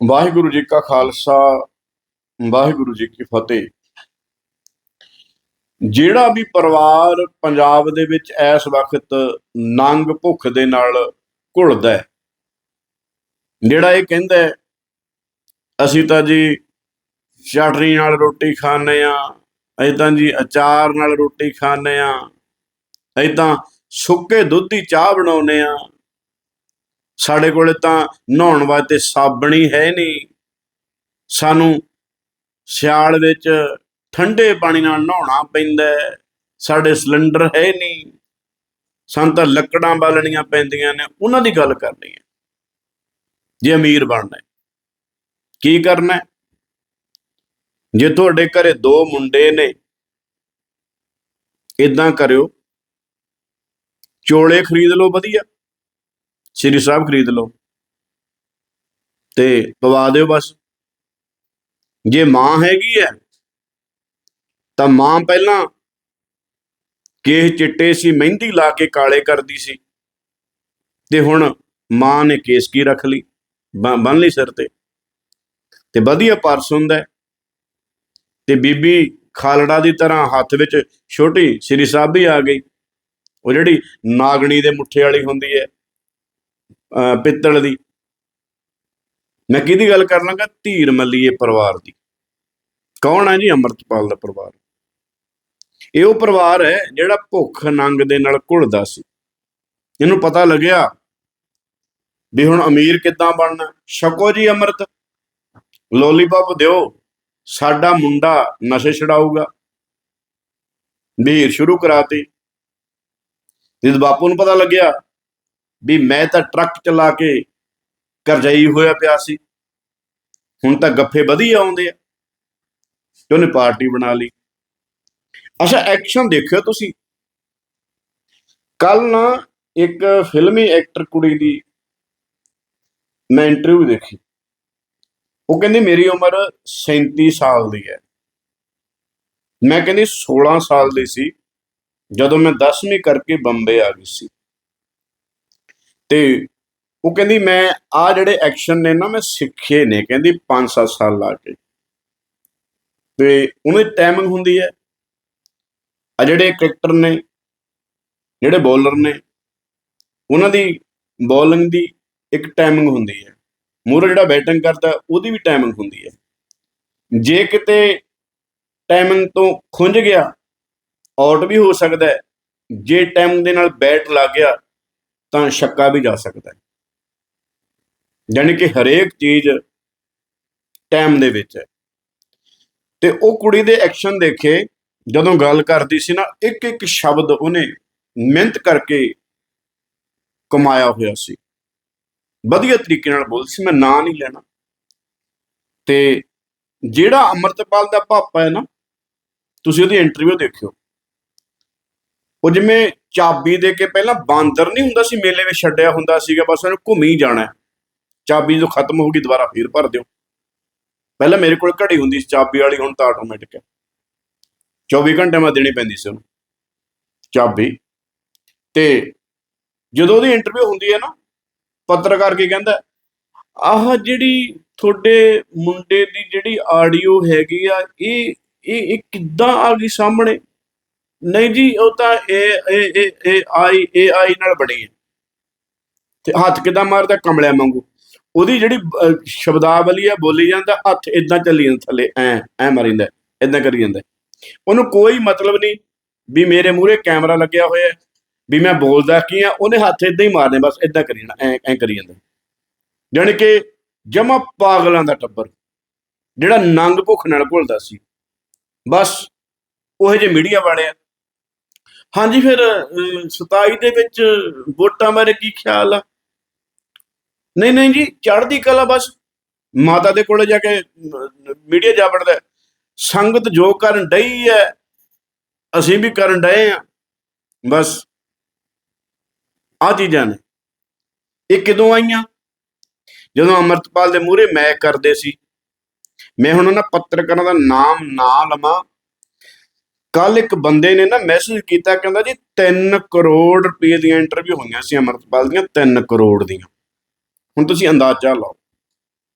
ਵਾਹਿਗੁਰੂ ਜੀ ਕਾ ਖਾਲਸਾ, ਵਾਹਿਗੁਰੂ ਜੀ ਕੀ ਫਤਿਹ। ਜਿਹੜਾ ਵੀ ਪਰਿਵਾਰ ਪੰਜਾਬ ਦੇ ਵਿੱਚ ਇਸ ਵਕਤ ਨੰਗ ਭੁੱਖ ਦੇ ਨਾਲ ਘੁਲਦਾ ਹੈ, ਜਿਹੜਾ ਇਹ ਕਹਿੰਦਾ ਅਸੀਂ ਤਾਂ ਜੀ ਚਟਨੀ ਨਾਲ ਰੋਟੀ ਖਾਂਦੇ ਆ ਐਦਾਂ ਜੀ ਅਚਾਰ ਨਾਲ ਰੋਟੀ ਖਾਂਦੇ ਆ ਐਦਾਂ ਸੁੱਕੇ ਦੁੱਧ ਦੀ ਚਾਹ ਬਣਾਉਨੇ ਆ ਸਾਡੇ ਕੋਲੇ ਤਾਂ ਨਹਾਉਣ ਵਾਸਤੇ ਸਾਬਣ ਹੀ ਹੈ ਨਹੀਂ। ਸਾਨੂੰ ਸਿਆਲ ਵਿੱਚ ਠੰਡੇ ਪਾਣੀ ਨਾਲ ਨਹਾਉਣਾ ਪੈਂਦਾ ਸਾਡੇ ਸਿਲੰਡਰ ਹੈ ਨਹੀਂ। ਸਾਨੂੰ ਤਾਂ ਲੱਕੜਾਂ ਬਾਲਣੀਆਂ ਪੈਂਦੀਆਂ ਨੇ। ਉਹਨਾਂ ਦੀ ਗੱਲ ਕਰਨੀ ਹੈ। ਜੇ ਅਮੀਰ ਬਣਨਾ ਕੀ ਕਰਨਾ ਜੇ ਤੁਹਾਡੇ ਘਰੇ ਦੋ ਮੁੰਡੇ ਨੇ ਇਦਾਂ ਕਰਿਓ। ਚੋਲੇ ਖਰੀਦ ਲਓ ਵਧੀਆ। ਸ੍ਰੀ ਸਾਹਿਬ ਖਰੀਦ ਲਓ। ਤੇ ਪਵਾ ਦਿਓ ਬਸ। ਜੇ ਮਾਂ ਹੈਗੀ ਹੈ ਤਾਂ ਮਾਂ ਪਹਿਲਾਂ ਕੇਸ ਚਿੱਟੇ ਸੀ, ਮਹਿੰਦੀ ਲਾ ਕੇ ਕਾਲੇ ਕਰਦੀ ਸੀ। ਤੇ ਹੁਣ ਮਾਂ ਨੇ ਕੇਸ ਕੀ ਰੱਖ ਲਈ ਬੰਨ ਲਈ ਸਿਰ ਤੇ। ਤੇ ਵਧੀਆ ਪਰਸ ਹੁੰਦਾ ਤੇ ਬੀਬੀ ਖਾਲੜਾ ਦੀ ਤਰ੍ਹਾਂ ਹੱਥ ਵਿੱਚ ਛੋਟੀ ਸ੍ਰੀ ਸਾਹਿਬ ਵੀ ਆ ਗਈ। ਉਹ ਜਿਹੜੀ ਨਾਗਣੀ ਦੇ ਮੁੱਠੇ ਵਾਲੀ ਹੁੰਦੀ ਹੈ ਪਿੱਤਲ ਦੀ। ਮੈਂ ਕਿਹਦੀ ਗੱਲ ਕਰ ਲਾਂਗਾ ਧੀਰ ਮੱਲੀਏ ਪਰਿਵਾਰ ਦੀ। ਕੌਣ ਹੈ ਜੀ? ਅੰਮ੍ਰਿਤਪਾਲ ਦਾ ਪਰਿਵਾਰ। ਇਹ ਉਹ ਪਰਿਵਾਰ ਹੈ ਜਿਹੜਾ ਭੁੱਖ ਨੰਗ ਦੇ ਨਾਲ ਘੁਲਦਾ ਸੀ। ਇਹਨੂੰ ਪਤਾ ਲੱਗਿਆ ਵੀ ਹੁਣ ਅਮੀਰ ਕਿੱਦਾਂ ਬਣਨਾ। ਛਕੋ ਜੀ ਅੰਮ੍ਰਿਤ। ਲੋਲੀਪੌਪ ਦਿਓ। ਸਾਡਾ ਮੁੰਡਾ ਨਸ਼ੇ ਛਡਾਊਗਾ। ਵੀਰ ਸ਼ੁਰੂ ਕਰਾਤੀ। ਜਦ ਬਾਪੂ ਨੂੰ ਪਤਾ ਲੱਗਿਆ ਵੀ ਮੈਂ ਤਾਂ ਟਰੱਕ ਚਲਾ ਕੇ ਕਰਜਾਈ ਹੋਇਆ ਪਿਆ ਸੀ। ਹੁਣ ਤਾਂ ਗੱਫੇ ਵਧੀਆ ਆਉਂਦੇ ਆ। ਤੇ ਉਹਨੇ ਪਾਰਟੀ ਬਣਾ ਲਈ। ਅੱਛਾ ਐਕਸ਼ਨ ਦੇਖਿਓ ਤੁਸੀਂ। ਕੱਲ ਨਾ ਇੱਕ ਫਿਲਮੀ ਐਕਟਰ ਕੁੜੀ ਦੀ ਮੈਂ ਇੰਟਰਵਿਊ ਦੇਖੀ। ਉਹ ਕਹਿੰਦੀ, ਮੇਰੀ ਉਮਰ 37 ਸਾਲ ਦੀ ਹੈ। ਮੈਂ ਕਹਿੰਦੀ 16 ਸਾਲ ਦੀ ਸੀ, ਜਦੋਂ ਮੈਂ 10ਵੀਂ ਕਰਕੇ ਬੰਬੇ ਆ ਗਈ ਸੀ। ਤੇ ਉਹ ਕਹਿੰਦੀ, ਮੈਂ ਆ ਜਿਹੜੇ ਐਕਸ਼ਨ ਨੇ ਨਾ, ਮੈਂ ਸਿੱਖੇ ਨੇ। ਕਹਿੰਦੀ 5-7 ਸਾਲ ਲਾ ਕੇ। ਤੇ ਉਹਨਾਂ ਟਾਈਮਿੰਗ ਹੁੰਦੀ ਹੈ। ਆ ਜਿਹੜੇ ਕ੍ਰਿਕਟਰ ਨੇ, ਜਿਹੜੇ ਬੋਲਰ ਨੇ, ਉਹਨਾਂ ਦੀ ਬੋਲਿੰਗ ਦੀ ਇੱਕ ਟਾਈਮਿੰਗ ਹੁੰਦੀ ਹੈ। ਮੂਹਰੇ ਜਿਹੜਾ ਬੈਟਿੰਗ ਕਰਦਾ, ਉਹਦੀ ਵੀ ਟਾਈਮਿੰਗ ਹੁੰਦੀ ਹੈ। ਜੇ ਕਿਤੇ ਟਾਈਮਿੰਗ ਤੋਂ ਖੁੰਝ ਗਿਆ ਆਊਟ ਵੀ ਹੋ ਸਕਦਾ ਜੇ ਟਾਈਮ ਦੇ ਨਾਲ ਬੈਟ ਲੱਗ ਗਿਆ ਤਾਂ ਛੱਕਾ ਵੀ ਜਾ ਸਕਦਾ ਹੈ। ਯਾਨੀ ਕਿ ਹਰੇਕ ਚੀਜ਼ ਟਾਈਮ ਦੇ ਵਿੱਚ ਹੈ। ਤੇ ਉਹ ਕੁੜੀ ਦੇ ਐਕਸ਼ਨ ਦੇਖੇ, ਜਦੋਂ ਗੱਲ ਕਰਦੀ ਸੀ ਨਾ ਇੱਕ ਇੱਕ ਸ਼ਬਦ ਉਹਨੇ ਮਿਹਨਤ ਕਰਕੇ ਕਮਾਇਆ ਹੋਇਆ ਸੀ। ਵਧੀਆ ਤਰੀਕੇ ਨਾਲ ਬੋਲ ਸੀ, ਮੈਂ ਨਾਂ ਨਹੀਂ ਲੈਣਾ। ਤੇ ਜਿਹੜਾ ਅਮਰਤਪਾਲ ਦਾ ਪਾਪਾ ਹੈ ਨਾ, ਤੁਸੀਂ ਉਹਦੀ ਇੰਟਰਵਿਊ ਦੇਖਿਓ। ਉਹ ਜਿਵੇਂ ਚਾਬੀ ਦੇ ਕੇ ਪਹਿਲਾਂ ਬਾਂਦਰ ਨਹੀਂ ਹੁੰਦਾ ਸੀ, ਮੇਲੇ ਵਿੱਚ ਛੱਡਿਆ ਹੁੰਦਾ ਸੀਗਾ, ਬਸ ਉਹਨੂੰ ਘੁੰਮੀ ਜਾਣਾ ਚਾਬੀ ਜਦੋਂ ਖਤਮ ਹੋ ਗਈ ਦੁਬਾਰਾ ਫੇਰ ਭਰ ਦਿਓ। ਪਹਿਲਾਂ ਮੇਰੇ ਕੋਲ ਘੜੀ ਹੁੰਦੀ ਸੀ, ਚਾਬੀ ਵਾਲੀ, ਹੁਣ ਤਾਂ ਆਟੋਮੈਟਿਕ ਹੈ। 24 ਘੰਟੇ ਮੈਂ ਦੇਣੀ ਪੈਂਦੀ ਸੀ ਉਹਨੂੰ। ਚਾਬੀ। ਤੇ ਜਦੋਂ ਉਹਦੀ ਇੰਟਰਵਿਊ ਹੁੰਦੀ ਹੈ ਨਾ, ਪੱਤਰਕਾਰ ਕੀ ਕਹਿੰਦਾ ਆਹ ਜਿਹੜੀ ਤੁਹਾਡੇ ਮੁੰਡੇ ਦੀ ਜਿਹੜੀ ਆਡੀਓ ਹੈਗੀ ਆ, ਇਹ ਇਹ ਇਹ ਕਿੱਦਾਂ ਆ ਗਈ ਸਾਹਮਣੇ? ਨਹੀਂ ਜੀ, ਉਹ ਤਾਂ ਇਹ ਇਹ ਇਹ ਆਈ ਇਹ ਆਈ ਨਾਲ ਬਣੀ ਹੈ। ਤੇ ਹੱਥ ਕਿਦਾਂ ਮਾਰਦਾ? ਕਮਲਿਆਂ ਵਾਂਗੂ। ਉਹਦੀ ਜਿਹੜੀ ਸ਼ਬਦਾਵਲੀ ਆ, ਬੋਲੀ ਜਾਂਦਾ, ਹੱਥ ਇਦਾਂ ਚੱਲੀ ਜਾਂਦਾ, ਥੱਲੇ, ਐ ਐ ਮਾਰਿੰਦਾ ਇਦਾਂ ਕਰੀ ਜਾਂਦਾ। ਉਹਨੂੰ ਕੋਈ ਮਤਲਬ ਨਹੀਂ ਵੀ ਮੇਰੇ ਮੂਹਰੇ ਕੈਮਰਾ ਲੱਗਿਆ ਹੋਇਆ ਵੀ ਮੈਂ ਬੋਲਦਾ ਕੀ ਆ ਉਹਨੇ ਹੱਥ ਇਦਾਂ ਹੀ ਮਾਰਨੇ, ਬਸ ਇਦਾਂ ਕਰੀ ਜਾਣਾ, ਐ ਐ ਕਰੀ ਜਾਂਦਾ। ਜਾਣੀ ਕਿ ਜਮਾ ਪਾਗਲਾਂ ਦਾ ਟੱਬਰ, ਜਿਹੜਾ ਨੰਗ ਭੁੱਖ ਨਾਲ ਭੁੱਲਦਾ ਸੀ। ਬਸ, ਉਹ ਜਿਹੇ ਮੀਡੀਆ ਵਾਲੇ ਆ। ਹਾਂਜੀ ਫਿਰ ਅਹ, 27 ਦੇ ਵਿੱਚ ਵੋਟਾਂ ਬਾਰੇ ਕੀ ਖਿਆਲ ਆ? ਨਹੀਂ ਨਹੀਂ ਜੀ ਚੜ੍ਹਦੀ ਕਲਾ ਬਸ। ਮਾਤਾ ਦੇ ਕੋਲੇ ਜਾ ਕੇ ਮੀਡੀਆ ਜਾ ਵੜਦਾ ਸੰਗਤ ਜੋ ਕਰਨ ਡਈ ਹੈ ਅਸੀਂ ਵੀ ਕਰਨ ਡਏ ਆ ਬਸ ਆ ਚੀਜ਼ਾਂ ਨੇ। ਇਹ ਕਿਦੋਂ ਆਈਆਂ? ਜਦੋਂ ਅਮਰਤਪਾਲ ਦੇ ਮੂਹਰੇ ਮੈਂ ਕਰਦੇ ਸੀ। ਮੈਂ ਹੁਣ ਉਹਨਾਂ ਪੱਤਰਕਾਰਾਂ ਦਾ ਨਾਮ ਨਾ ਲਵਾਂ। ਕੱਲ ਇੱਕ ਬੰਦੇ ਨੇ ਨਾ ਮੈਸੇਜ ਕੀਤਾ, ਕਹਿੰਦਾ ਜੀ 3 ਕਰੋੜ ਰੁਪਏ ਦੀਆਂ ਇੰਟਰਵਿਊ ਹੋਈਆਂ ਸੀ ਅਮਰਤਪਾਲ ਦੀਆਂ 3 ਕਰੋੜ ਦੀਆਂ। ਹੁਣ ਤੁਸੀਂ ਅੰਦਾਜ਼ਾ ਲਾਓ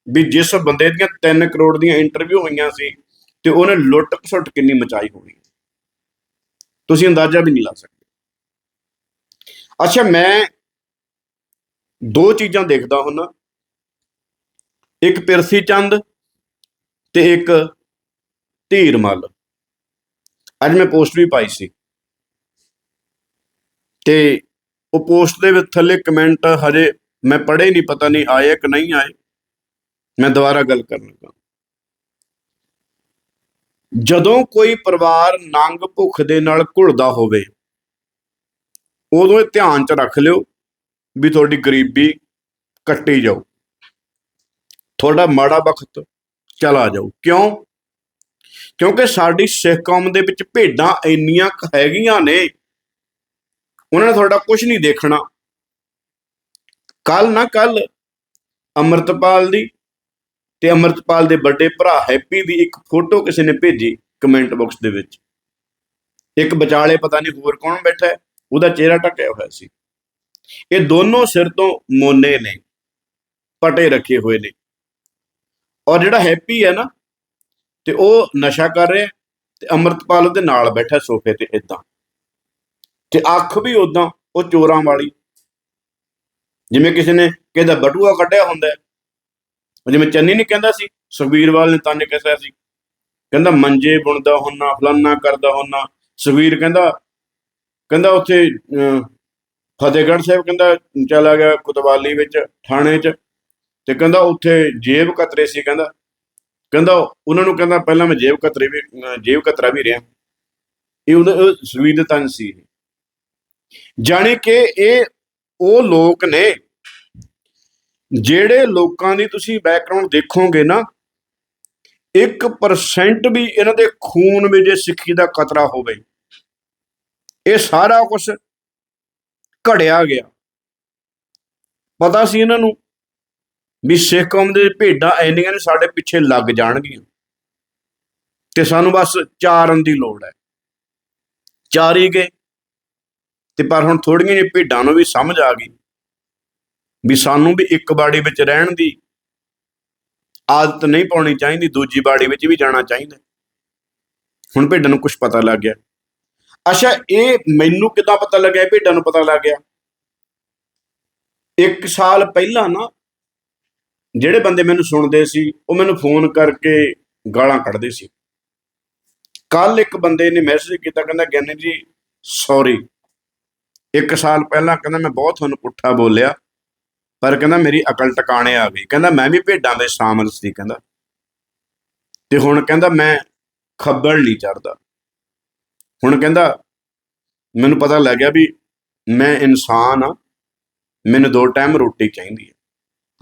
ਵੀ ਜਿਸ ਬੰਦੇ ਦੀਆਂ 3 ਕਰੋੜ ਦੀਆਂ ਇੰਟਰਵਿਊ ਹੋਈਆਂ ਸੀ ਤੇ ਉਹਨੇ ਲੁੱਟ ਖਸੁੱਟ ਕਿੰਨੀ ਮਚਾਈ ਹੋਣੀ ਤੁਸੀਂ ਅੰਦਾਜ਼ਾ ਵੀ ਨਹੀਂ ਲਾ ਸਕਦੇ। ਅੱਛਾ, ਮੈਂ ਦੋ ਚੀਜ਼ਾਂ ਦੇਖਦਾ ਹੁੰਨਾ। ਇੱਕ ਪਿਰਸੀ ਚੰਦ ਤੇ ਇੱਕ ਧੀਰ ਮੱਲ ਅੱਜ ਮੈਂ ਪੋਸਟ ਵੀ ਪਾਈ ਸੀ। ਤੇ ਉਹ ਪੋਸਟ ਦੇ ਵਿੱਚ ਥੱਲੇ ਕਮੈਂਟ ਹਜੇ ਮੈਂ ਪੜ੍ਹੇ ਨਹੀਂ ਪਤਾ ਨਹੀਂ ਆਏ ਕਿ ਨਹੀਂ ਆਏ। ਮੈਂ ਦੁਬਾਰਾ ਗੱਲ ਕਰਨ ਲੱਗਾ। ਜਦੋਂ ਕੋਈ ਪਰਿਵਾਰ ਨੰਗ ਭੁੱਖ ਦੇ ਨਾਲ ਘੁਲਦਾ ਹੋਵੇ, ਉਦੋਂ ਇਹ ਧਿਆਨ 'ਚ ਰੱਖ ਲਿਓ ਵੀ ਤੁਹਾਡੀ ਗਰੀਬੀ ਕੱਟੀ ਜਾਓ। ਤੁਹਾਡਾ ਮਾੜਾ ਵਕਤ ਚਲਾ ਜਾਊ ਕਿਉਂ? ਕਿਉਂਕਿ ਸਾਡੀ ਸਿੱਖ ਕੌਮ ਦੇ ਵਿੱਚ ਭੇਡਾਂ ਇੰਨੀਆਂ ਹੈਗੀਆਂ ਨੇ, ਉਹਨਾਂ ਨੇ ਤੁਹਾਡਾ ਕੁਝ ਨਹੀਂ ਦੇਖਣਾ। ਕੱਲ ਨਾ ਕੱਲ ਅਮਰਤਪਾਲ ਦੀ ਤੇ ਅਮਰਤਪਾਲ ਦੇ ਵੱਡੇ ਭਰਾ ਹੈਪੀ ਦੀ ਇੱਕ ਫੋਟੋ ਕਿਸੇ ਨੇ ਭੇਜੀ ਕਮੈਂਟ ਬਾਕਸ ਦੇ ਵਿੱਚ। ਇੱਕ ਵਿਚਾਲੇ ਪਤਾ ਨਹੀਂ ਹੋਰ ਕੌਣ ਬੈਠਾ ਹੈ, ਉਹਦਾ ਚਿਹਰਾ ਢੱਕਿਆ ਹੋਇਆ ਸੀ। ਇਹ ਦੋਨੋਂ ਸਿਰ ਤੋਂ ਮੋਨੇ ਨੇ, ਪਟੇ ਰੱਖੇ ਹੋਏ ਨੇ। ਔਰ ਜਿਹੜਾ ਹੈਪੀ ਹੈ ਨਾ ਤੇ ਉਹ ਨਸ਼ਾ ਕਰ ਰਿਹਾ ਤੇ ਅਮਰਤਪਾਲ ਉਹਦੇ ਨਾਲ ਬੈਠਾ ਸੋਫੇ ਤੇ ਇਦਾਂ ਤੇ ਅੱਖ ਵੀ ਉਦਾਂ ਉਹ ਚੋਰਾਂ ਵਾਲੀ। ਜਿਵੇਂ ਕਿਸੇ ਨੇ ਕਿਹਦਾ ਬਟੂਆ ਕੱਢਿਆ ਹੁੰਦਾ ਜਿਵੇਂ ਚੰਨੀ ਨੇ ਕਹਿੰਦਾ ਸੀ ਸੁਖਬੀਰਵਾਲ ਨੇ ਤਾਨੇ ਕਿਹਾ ਸੀ। ਕਹਿੰਦਾ ਮੰਜੇ ਬੁਣਦਾ ਹੁੰਨਾ ਫਲਾਨਾ ਕਰਦਾ ਹੁੰਨਾ। ਸੁਖਬੀਰ ਕਹਿੰਦਾ ਕਹਿੰਦਾ ਉੱਥੇ ਅਹ, ਫਤਿਹਗੜ੍ਹ ਸਾਹਿਬ ਕਹਿੰਦਾ ਚਲਾ ਗਿਆ ਕੁਤਵਾਲੀ ਵਿੱਚ ਥਾਣੇ 'ਚ। ਤੇ ਕਹਿੰਦਾ ਉੱਥੇ ਜੇਬ ਕਤਰੇ ਸੀ ਕਹਿੰਦਾ। ਕਹਿੰਦਾ ਉਹਨਾਂ ਨੂੰ ਕਹਿੰਦਾ ਪਹਿਲਾਂ ਮੈਂ ਜੇਬ ਕਤਰੇ ਵੀ ਜੇਬ ਕਤਰਾ ਵੀ ਰਿਹਾ। ਇਹ ਉਹਦਾ ਉਹ ਸੁਖਬੀਰ ਤਨ ਸੀ ਜਾਣੀ ਕਿ ਇਹ, ਉਹ ਲੋਕ ਨੇ ਜਿਹੜੇ ਲੋਕਾਂ ਦੀ ਤੁਸੀਂ ਬੈਕਗ੍ਰਾਉਂਡ ਦੇਖੋਗੇ ਨਾ 1% ਵੀ ਇਹਨਾਂ ਦੇ ਖੂਨ ਵਿੱਚ ਜੇ ਸਿੱਖੀ ਦਾ ਕਤਰਾ ਹੋਵੇ, ਇਹ ਸਾਰਾ ਕੁਝ ਘੜਿਆ ਗਿਆ। ਪਤਾ ਸੀ ਇਹਨਾਂ ਨੂੰ ਵੀ ਸਿੱਖ ਕੌਮ ਦੇ ਭੇਡਾਂ ਐਨੀਆਂ ਨੇ ਸਾਡੇ ਪਿੱਛੇ ਲੱਗ ਜਾਣਗੀਆਂ। ਤੇ ਸਾਨੂੰ ਬਸ ਚਾਰਨ ਦੀ ਲੋੜ ਹੈ। ਚਾਰੀ ਗਏ। ਤੇ ਪਰ ਹੁਣ ਥੋੜੀਆਂ ਜਿਹੀਆਂ ਭੇਡਾਂ ਨੂੰ ਵੀ ਸਮਝ ਆ ਗਈ ਵੀ ਸਾਨੂੰ ਵੀ ਇੱਕ ਬਾੜੀ ਵਿੱਚ ਰਹਿਣ ਦੀ ਆਦਤ ਨਹੀਂ ਪਾਉਣੀ ਚਾਹੀਦੀ, ਦੂਜੀ ਬਾੜੀ ਵਿੱਚ ਵੀ ਜਾਣਾ ਚਾਹੀਦਾ। ਹੁਣ ਭੇਡਾਂ ਨੂੰ ਕੁਝ ਪਤਾ ਲੱਗ ਗਿਆ। ਅੱਛਾ, ਇਹ ਮੈਨੂੰ ਕਿਦਾਂ ਪਤਾ ਲੱਗਿਆ? ਭੇਡਾਂ ਨੂੰ ਪਤਾ ਲੱਗ ਗਿਆ। ਇੱਕ ਸਾਲ ਪਹਿਲਾਂ ਨਾ ਜਿਹੜੇ ਬੰਦੇ ਮੈਨੂੰ ਸੁਣਦੇ ਸੀ, ਉਹ ਮੈਨੂੰ ਫੋਨ ਕਰਕੇ ਗਾਲਾਂ ਕੱਢਦੇ ਸੀ। ਕੱਲ ਇੱਕ ਬੰਦੇ ਨੇ ਮੈਸੇਜ ਕੀਤਾ, ਕਹਿੰਦਾ, ਗਿਆਨੀ ਜੀ ਸੌਰੀ ਇੱਕ ਸਾਲ ਪਹਿਲਾਂ ਕਹਿੰਦਾ, ਮੈਂ ਬਹੁਤ ਤੁਹਾਨੂੰ ਪੁੱਠਾ ਬੋਲਿਆ, ਪਰ ਕਹਿੰਦਾ, ਮੇਰੀ ਅਕਲ ਟਿਕਾਣੇ ਆ ਗਈ। ਕਹਿੰਦਾ, ਮੈਂ ਵੀ ਭੇਡਾਂ ਦੇ ਸ਼ਾਮਲ ਸੀ, ਕਹਿੰਦਾ। ਤੇ ਹੁਣ ਕਹਿੰਦਾ, ਮੈਂ ਖੱਬਲ ਨਹੀਂ ਚੜਦਾ ਹੁਣ ਕਹਿੰਦਾ, ਮੈਨੂੰ ਪਤਾ ਲੱਗ ਗਿਆ ਵੀ ਮੈਂ ਇਨਸਾਨ ਆ ਮੈਨੂੰ ਦੋ ਟਾਈਮ ਰੋਟੀ ਚਾਹੀਦੀ ਹੈ।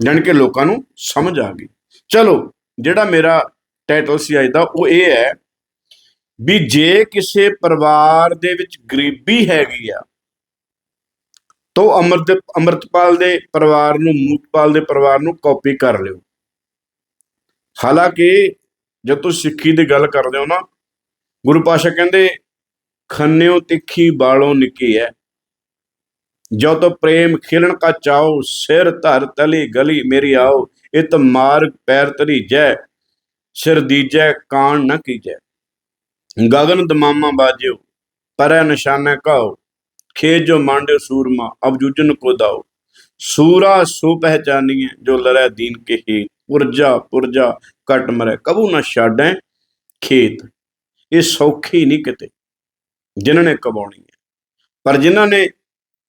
ਜਾਣ ਕੇ ਲੋਕਾਂ ਨੂੰ ਸਮਝ ਆ ਗਈ। ਚਲੋ, ਜਿਹੜਾ ਮੇਰਾ ਟਾਈਟਲ ਸੀ ਅੱਜ ਦਾ, ਉਹ ਇਹ ਹੈ ਵੀ ਜੇ ਕਿਸੇ ਪਰਿਵਾਰ ਦੇ ਵਿੱਚ ਗਰੀਬੀ ਹੈਗੀ ਆ, ਤੋ ਅਮਰਤ, ਅਮਰਤਪਾਲ ਦੇ ਪਰਿਵਾਰ ਨੂੰ, ਮੂਤਪਾਲ ਦੇ ਪਰਿਵਾਰ ਨੂੰ ਕਾਪੀ ਕਰ ਲਿਓ। ਹਾਲਾਂਕਿ, ਜਦ ਤੁਸੀਂ ਸਿੱਖੀ ਦੀ ਗੱਲ ਕਰਦੇ ਹੋ ਨਾ, ਗੁਰੂ ਪਾਸ਼ਾ ਕਹਿੰਦੇ, ਖੰਨਿਓ ਤਿੱਖੀ ਬਾਲੋਂ ਨਿੱਕੀ ਹੈ। ਜੋ ਤੋ ਪ੍ਰੇਮ ਖਿਲਣ ਕਾ ਚਾਓ ਸਿਰ ਧਰ ਤਲੀ ਗਲੀ ਮੇਰੀ ਆਓ, ਇਤ ਮਾਰਗ ਪੈਰ ਤਰੀ ਜੈ, ਸਿਰ ਦੀਜੈ ਕਾਣ ਨ ਕੀਜੈ। ਗਗਨ ਦਮਾਮਾ ਬਾਜਿਓ, ਪਰੈ ਨਿਸ਼ਾਨੇ ਕਹੋ ਖੇਤ ਜੋ ਮਾਂਡਿਓ ਸੂਰਮਾ ਅਬ ਕੋ ਦਾਓ। ਸੂਰਾ ਸੋ ਪਹਿਚਾਨੀਏ ਜੋ ਲੜੈ ਦੀਨ ਕੇ ਹੀ ਪੁਰਜਾ ਪੁਰਜਾ ਕਟ ਮਰੈ, ਕਬੂ ਨਾ ਛਾੜੈ ਖੇਤ। ਇਹ ਸੌਖੀ ਨਹੀਂ ਕਿਤੇ, ਜਿਨ੍ਹਾਂ ਨੇ ਕਬਾਉਣੀ ਹੈ। ਪਰ ਜਿਨ੍ਹਾਂ ਨੇ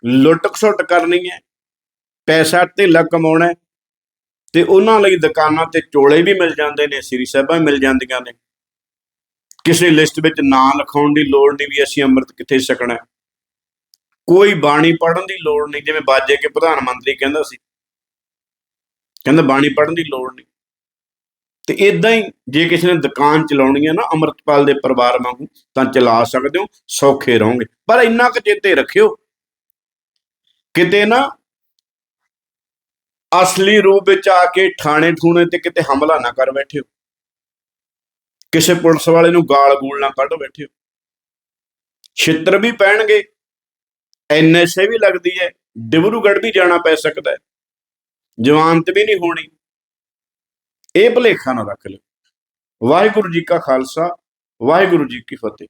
ਲੁੱਟ ਖਸੁੱਟ ਕਰਨੀ ਹੈ, ਪੈਸਾ ਧੇਲਾ ਕਮਾਉਣਾ ਹੈ ਤੇ ਉਹਨਾਂ ਲਈ ਦੁਕਾਨਾਂ ਤੇ ਚੋਲੇ ਵੀ ਮਿਲ ਜਾਂਦੇ ਨੇ, ਸ੍ਰੀ ਸਾਹਿਬਾਂ ਮਿਲ ਜਾਂਦੀਆਂ ਨੇ। ਕਿਸੇ ਲਿਸਟ ਵਿੱਚ ਨਾਂ ਲਿਖਾਉਣ ਦੀ ਲੋੜ ਨਹੀਂ ਵੀ ਅਸੀਂ ਅੰਮ੍ਰਿਤ ਕਿੱਥੇ ਛਕਣਾ ਕੋਈ ਬਾਣੀ ਪੜਨ ਦੀ ਲੋੜ ਨਹੀਂ, ਜਿਵੇਂ ਬਾਜੇ ਕੇ ਪ੍ਰਧਾਨ ਮੰਤਰੀ ਕਹਿੰਦਾ ਸੀ। ਕਹਿੰਦਾ ਬਾਣੀ ਪੜਨ ਦੀ ਲੋੜ ਨਹੀਂ। ਤੇ ਇਦਾਂ ਹੀ ਜੇ ਕਿਸੇ ਨੇ ਦੁਕਾਨ ਚਲਾਉਣੀ ਹੈ ਨਾ ਅਮਰਤਪਾਲ ਦੇ ਪਰਿਵਾਰ ਵਾਂਗੂ, ਤਾਂ ਚਲਾ ਸਕਦੇ ਹੋ, ਸੌਖੇ ਰਹੋਗੇ। ਪਰ ਇੰਨਾ ਕੁ ਚੇਤੇ ਰੱਖਿਓ ਕਿਤੇ ਨਾ ਅਸਲੀ ਰੂਪ ਵਿੱਚ ਆ ਕੇ ਥਾਣੇ ਠੂਣੇ ਤੇ ਕਿਤੇ ਹਮਲਾ ਨਾ ਕਰ ਬੈਠਿਓ ਕਿਸੇ ਪੁਲਿਸ ਵਾਲੇ ਨੂੰ ਗਾਲ ਗੂਲ ਨਾ ਕੱਢ ਬੈਠਿਓ ਛਿੱਤਰ ਵੀ ਪੈਣਗੇ। ਐਨਐਸਏ ਵੀ ਲੱਗਦੀ ਹੈ। ਡਿਬਰੂਗੜ੍ਹ ਵੀ ਜਾਣਾ ਪੈ ਸਕਦਾ ਹੈ। ਜਵਾਨਤ ਵੀ ਨਹੀਂ ਹੋਣੀ। ਇਹ ਭੁਲੇਖਾ ਨਾ ਰੱਖ ਲਿਓ। ਵਾਹਿਗੁਰੂ ਜੀ ਕਾ ਖਾਲਸਾ, ਵਾਹਿਗੁਰੂ ਜੀ ਕੀ ਫਤਿਹ।